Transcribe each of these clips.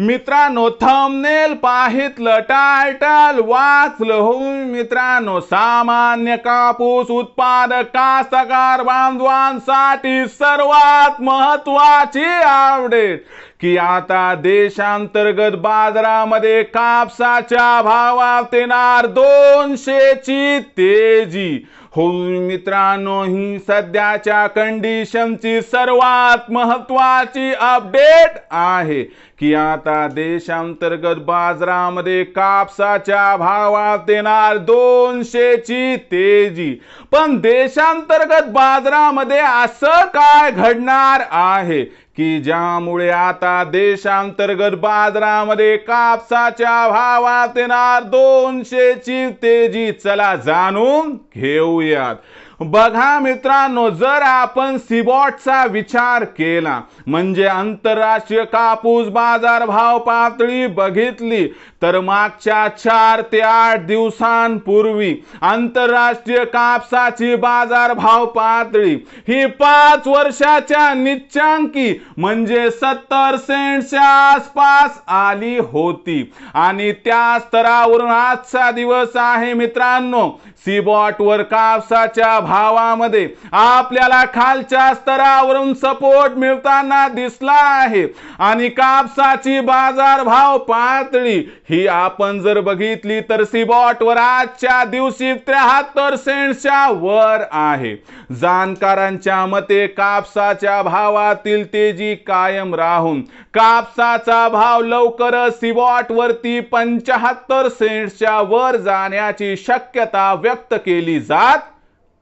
मित्रांनो thumbnail पाहितलं title वाचलं हो मित्रांनो सामान्य कापूस उत्पादक कास्तकार बांधवांसाठी सर्वात महत्वाची आवडेल की आता देशांतर्गत बाजारामध्ये कापसाच्या भावात येणार दोनशेची तेजी. हो मित्रांनो ही सध्याच्या कंडिशनची सर्वात महत्वाची अपडेट आहे की आता देशांतर्गत बाजारामध्ये कापसाच्या भावात येणार दोनशेची तेजी. पण देशांतर्गत बाजारामध्ये असं काय घडणार आहे? की ज्यामुळे आता देशांतर्गत बाजारामध्ये कापसाच्या भावात येणार दोनशेची तेजी. चला जाणून घेऊयात. बघा मित्रांनो जर आपण सिबॉटचा विचार केला म्हणजे आंतरराष्ट्रीय कापूस बाजार भाव पातळी बघितली तर मागच्या चार ते आठ दिवसांपूर्वी आंतरराष्ट्रीय कापसाची बाजार भाव पातळी ही पाच वर्षाच्या निच्चांकी म्हणजे सत्तर सेंटच्या आसपास आली होती. आणि त्या स्तरावरून आजचा दिवस आहे मित्रांनो सिबॉटवर कापसाच्या भावामध्ये आपल्याला खालच्या स्तरावरून सपोर्ट मिळताना दिसला आहे. आणि कापसाची बाजार भाव पातळी ही आपण जर बघितली तर सिबॉटवर आजच्या दिवशी त्र्याहत्तर सेंटच्या वर आहे. जाणकारांच्या मते कापसाच्या भावातील तेजी कायम राहून कापसाचा भाव लवकरच सिबॉटवरती पंचाहत्तर सेंटच्या वर जाण्याची शक्यता व्यक्त केली जात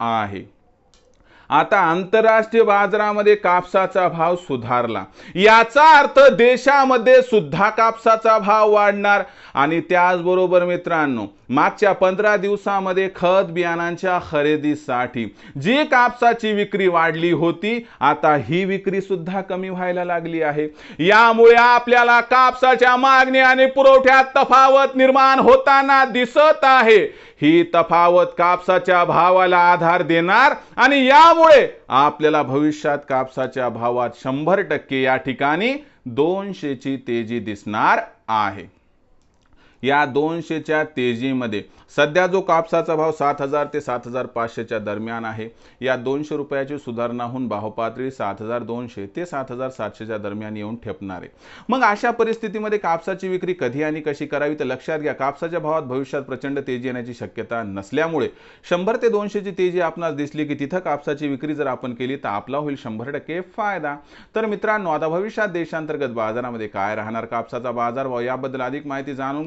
आहे. आता आंतरराष्ट्रीय बाजारामध्ये कापसाचा भाव सुधारला. याचा अर्थ देशामध्ये सुद्धा कापसाचा भाव वाढणार. आणि त्याचबरोबर मित्रांनो मागच्या पंधरा दिवसामध्ये खत बियाणांच्या खरेदीसाठी जी कापसाची विक्री वाढली होती आता ही विक्री सुद्धा कमी व्हायला लागली आहे. यामुळे आपल्याला कापसाच्या मागणी आणि पुरवठ्यात तफावत निर्माण होताना दिसत आहे. ही तफावत कापसाच्या भावाला आधार देणार आणि या त्यामुळे आपल्याला भविष्यात कापसाच्या भावात शंभर टक्के या ठिकाणी दोनशेची तेजी दिसणार आहे. या दोनशेच्या तेजीमध्ये. सध्या जो कापसाचा भाव सात हजार ते सात हजार पाचशेच्या दरम्यान आहे या दोनशे रुपयाची सुधारणा होऊन भावपातळी सात हजार दोनशे ते सात हजार सातशेच्या दरम्यान येऊन ठेपणार आहे. मग अशा परिस्थितीमध्ये कापसाची विक्री कधी आणि कशी करावी तर लक्षात घ्या. कापसाच्या भावात भविष्यात प्रचंड तेजी येण्याची शक्यता नसल्यामुळे शंभर ते दोनशेची तेजी आपणास दिसली की तिथं कापसाची विक्री जर आपण केली तर आपला होईल शंभर टक्के फायदा. तर मित्रांनो आता भविष्यात देशांतर्गत बाजारामध्ये काय राहणार? कापसाचा बाजारभाव याबद्दल अधिक माहिती जाणून